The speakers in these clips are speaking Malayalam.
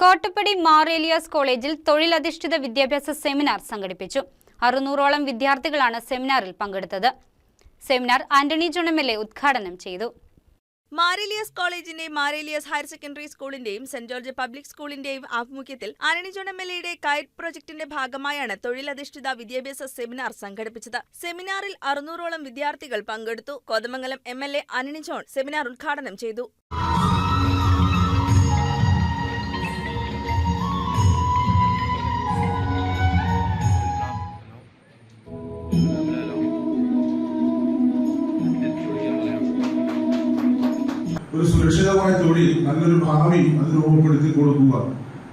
കോട്ടപ്പടി മാർ എലിയാസ് കോളേജിൽ തൊഴിലധിഷ്ഠിത വിദ്യാഭ്യാസ സെമിനാർ സംഘടിപ്പിച്ചു. അറുന്നൂറോളം വിദ്യാർത്ഥികളാണ് സെമിനാറിൽ പങ്കെടുത്തത്. Seminar Antony John M L A ഉദ്ഘാടനം ചെയ്തു. മാരേലിയസ് കോളേജിന്റെയും മാരേലിയസ് ഹയർ സെക്കൻഡറി സ്കൂളിന്റെയും സെന്റ് ജോർജ് പബ്ലിക് സ്കൂളിന്റെയും ആഭിമുഖ്യത്തിൽ ആന്റണി ജോൺ എം എൽ എയുടെ കയറ്റ് പ്രോജക്ടിന്റെ ഭാഗമായാണ് തൊഴിലധിഷ്ഠിത വിദ്യാഭ്യാസ സെമിനാർ സംഘടിപ്പിച്ചത്. സെമിനാറിൽ അറുന്നൂറോളം വിദ്യാർത്ഥികൾ പങ്കെടുത്തു. Kothamangalam M L A Antony John seminar ഉദ്ഘാടനം ചെയ്തു. ഒരു സുരക്ഷിതമായ തൊഴിൽ നല്ലൊരു ഭാവി അത് രൂപപ്പെടുത്തി കൊടുക്കുക.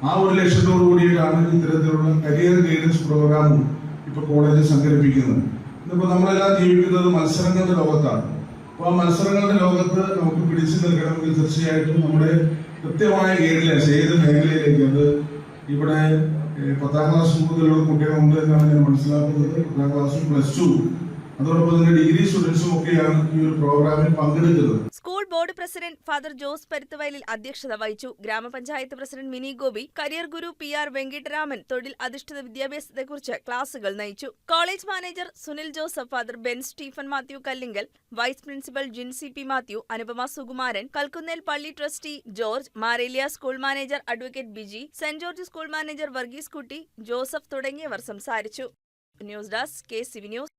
ആ ഒരു ലക്ഷ്യത്തോടു കൂടിയിട്ടാണ് ഇത്തരത്തിലുള്ള കരിയർ ഗൈഡൻസ് പ്രോഗ്രാമും ഇപ്പൊ കോളേജിൽ സംഘടിപ്പിക്കുന്നത്. ഇന്നിപ്പോ നമ്മളെല്ലാം ജീവിക്കുന്നത് മത്സരങ്ങളുടെ ലോകത്താണ്. അപ്പോൾ ആ മത്സരങ്ങളുടെ ലോകത്ത് നമുക്ക് പിടിച്ചു നിൽക്കണമെങ്കിൽ തീർച്ചയായിട്ടും നമ്മുടെ കൃത്യമായ ഗൈഡ്ലൈൻസ് ഏത് മേഖലയിലേക്ക് അത് ഇവിടെ പത്താം ക്ലാസ് മുതലുള്ള കുട്ടികളുണ്ട് എന്നാണ് ഞാൻ മനസ്സിലാക്കുന്നത്. പത്താം ക്ലാസ്സും പ്ലസ് ടു അതോടൊപ്പം തന്നെ ഡിഗ്രി സ്റ്റുഡൻസും ഒക്കെയാണ് ഈ ഒരു പ്രോഗ്രാമിൽ പങ്കെടുക്കുന്നത്. Board president father Jose Paruthuvayalil അധ്യക്ഷത വഹിച്ചു. ഗ്രാമപഞ്ചായത്ത് president Mini Gopi career guru P R Venkitaraman തൊഴിൽ അധിഷ്ഠിത വിദ്യാഭ്യാസത്തെക്കുറിച്ച് ക്ലാസുകൾ നയിച്ചു. College manager Sunil Joseph father Ben Stephen Mathew Kallinkal vice principal Jincy P Mathew Anupama Sukumaran Kalkunnel പള്ളി trustee George Mar Elias school manager advocate Biji saint George school manager Varghese Kutty Joseph തുടങ്ങിയവർ സംസാരിച്ചു. News desk K CV news.